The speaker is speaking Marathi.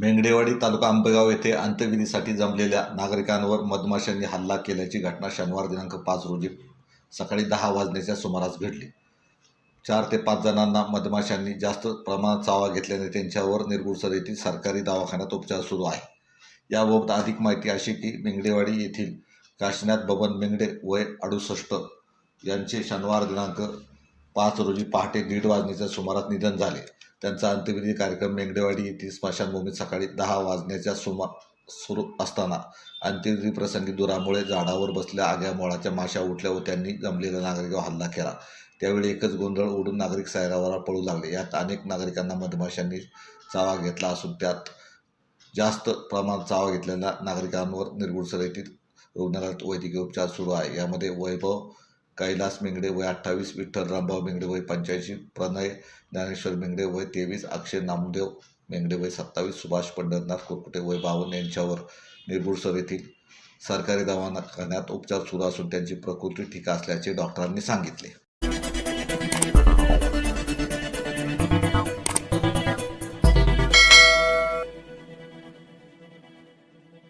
मेंगडेवाडी तालुका आंबेगाव येथे अंत्यविधीसाठी जमलेल्या नागरिकांवर मधमाशांनी हल्ला केल्याची घटना शनिवार दिनांक पाच रोजी सकाळी दहा वाजण्याच्या सुमारास घडली. चार ते पाच जणांना मधमाशांनी जास्त प्रमाणात चावा घेतल्याने त्यांच्यावर निरगुडसर येथील सरकारी दवाखान्यात उपचार सुरू आहे. याबाबत अधिक माहिती अशी की मेंगडेवाडी येथील काशीनाथ बबन मेंगडे वय अडुसष्ट यांचे शनिवार दिनांक पाच रोजी पहाटे दीड वाजण्याच्या सुमारास निधन झाले. त्यांचा अंत्यविधी कार्यक्रम मेंगडेवाडी येथील स्मशानभूमीत सकाळी दहा वाजण्याच्या सुमा सुरू असताना अंत्यविधी प्रसंगी दुरामुळे झाडावर बसल्या आग्या मोळाच्या माशा उठल्या व त्यांनी जमलेल्या नागरिकावर हल्ला केला. त्यावेळी एकच गोंधळ उडून नागरिक सायरावर पळू लागले. यात अनेक नागरिकांना मधमाशांनी चावा घेतला असून त्यात जास्त प्रमाणात चावा घेतलेल्या नागरिकांवर निर्गुडसर येथील रुग्णालयात वैद्यकीय उपचार सुरू आहे. यामध्ये वैभव कैलास मेंगडे वय अठ्ठावीस विठ्ठल रामभाव मेंगडे वय पंच्याऐंशी प्रणय ज्ञानेश्वर मेंगडे वय तेवीस अक्षय नामदेव मेंगडे वय सत्तावीस सुभाष पंढरनाथ कुरकुटे वय बावन्न यांच्यावर निरगुडसर येथील सरकारी दवाखान्यात उपचार सुरू असून त्यांची प्रकृती ठीक असल्याचे डॉक्टरांनी सांगितले.